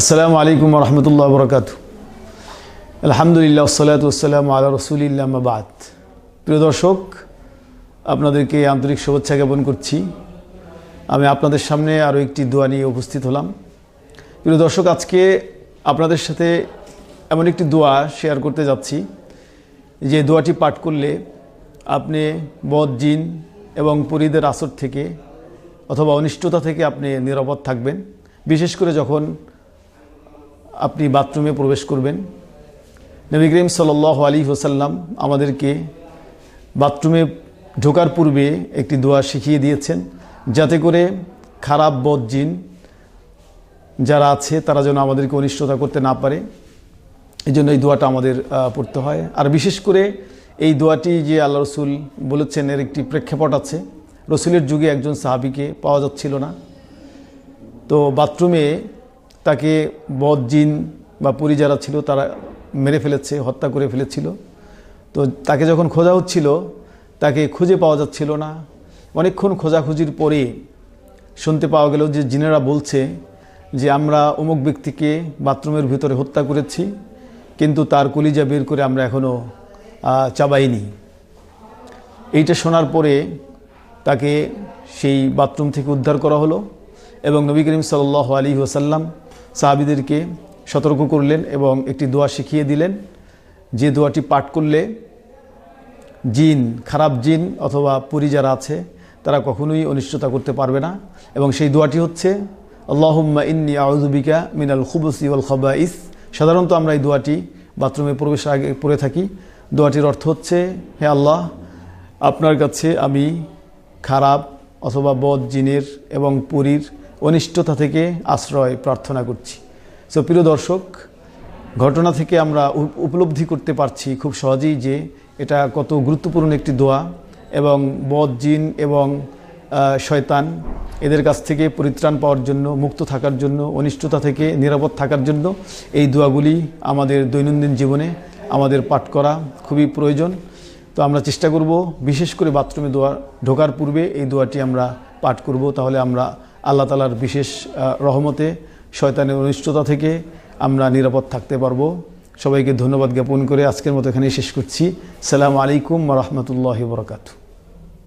আসসালামু আলাইকুম রহমতুল্লাহ বরকাত আলহামদুলিল্লাহ সালাত আসসালাম আল্লাহ রসুলিল্লাহ বাদ। প্রিয় দর্শক, আপনাদেরকে আন্তরিক শুভেচ্ছা জ্ঞাপন করছি। আমি আপনাদের সামনে আরও একটি দোয়া নিয়ে উপস্থিত হলাম। প্রিয় দর্শক, আজকে আপনাদের সাথে এমন একটি দোয়া শেয়ার করতে যাচ্ছি। যে দোয়াটি পাঠ করলে আপনি বদ জিন এবং পরিদের আসর থেকে অথবা অনিষ্টতা থেকে আপনি নিরাপদ থাকবেন। বিশেষ করে যখন আপনি বাথরুমে প্রবেশ করবেন। নবী করিম সাল আলী হোসাল্লাম আমাদেরকে বাথরুমে ঢোকার পূর্বে একটি দোয়া শিখিয়ে দিয়েছেন, যাতে করে খারাপ বদ জিন যারা আছে, তারা যেন আমাদেরকে অনিষ্টতা করতে না পারে। এই জন্য এই দোয়াটা আমাদের পড়তে হয়। আর বিশেষ করে এই দোয়াটি যে আল্লাহ রসুল বলেছেন, এর একটি প্রেক্ষাপট আছে। রসুলের যুগে একজন সাহাবিকে পাওয়া যাচ্ছিল না। তো বাথরুমে তাকে বদ জিন বা পুরী যারা ছিল তারা মেরে ফেলেছে, হত্যা করে ফেলেছিল। তো তাকে যখন খোঁজা হচ্ছিল, তাকে খুঁজে পাওয়া যাচ্ছিল না। অনেকক্ষণ খোঁজাখুঁজির পরে শুনতে পাওয়া গেল যে জিনেরা বলছে যে, আমরা অমুক ব্যক্তিকে বাথরুমের ভিতরে হত্যা করেছি, কিন্তু তার কলিজা বের করে আমরা এখনও চাবাইনি। এইটা শোনার পরে তাকে সেই বাথরুম থেকে উদ্ধার করা হলো এবং নবী করিম সাল আলী ওসাল্লাম সাহাবিদেরকে সতর্ক করলেন এবং একটি দোয়া শিখিয়ে দিলেন। যে দোয়াটি পাঠ করলে জিন, খারাপ জিন অথবা পুরী যারা আছে, তারা কখনোই অনিষ্টতা করতে পারবে না। এবং সেই দোয়াটি হচ্ছে, আল্লাহুম্মা ইন্নি আউজুবিকা মিনাল খুবসি ওয়াল খবাইস। সাধারণত আমরা এই দোয়াটি বাথরুমে প্রবেশের আগে পড়ে থাকি। দোয়াটির অর্থ হচ্ছে, হে আল্লাহ, আপনার কাছে আমি খারাপ অথবা বদ জিনের এবং পুরীর অনিষ্টতা থেকে আশ্রয় প্রার্থনা করছি। সো প্রিয় দর্শক, ঘটনা থেকে আমরা উপ- উপলব্ধি করতে পারছি খুব সহজেই যে এটা কত গুরুত্বপূর্ণ একটি দোয়া এবং বদ জিন এবং শয়তান এদের কাছ থেকে পরিত্রাণ পাওয়ার জন্য, মুক্ত থাকার জন্য, অনিষ্টতা থেকে নিরাপদ থাকার জন্য এই দোয়াগুলি আমাদের দৈনন্দিন জীবনে আমাদের পাঠ করা খুবই প্রয়োজন। তো আমরা চেষ্টা করব বিশেষ করে বাথরুমে দোয়া, ঢোকার পূর্বে এই দোয়াটি আমরা পাঠ করব। তাহলে আমরা আল্লাহ তালার বিশেষ রহমতে শয়তানের অনিষ্টতা থেকে আমরা নিরাপদ থাকতে পারব। সবাইকে ধন্যবাদ জ্ঞাপন করে আজকের মতো এখানে শেষ করছি। সালাম আলাইকুম রহমতুল্লাহ বরকাতু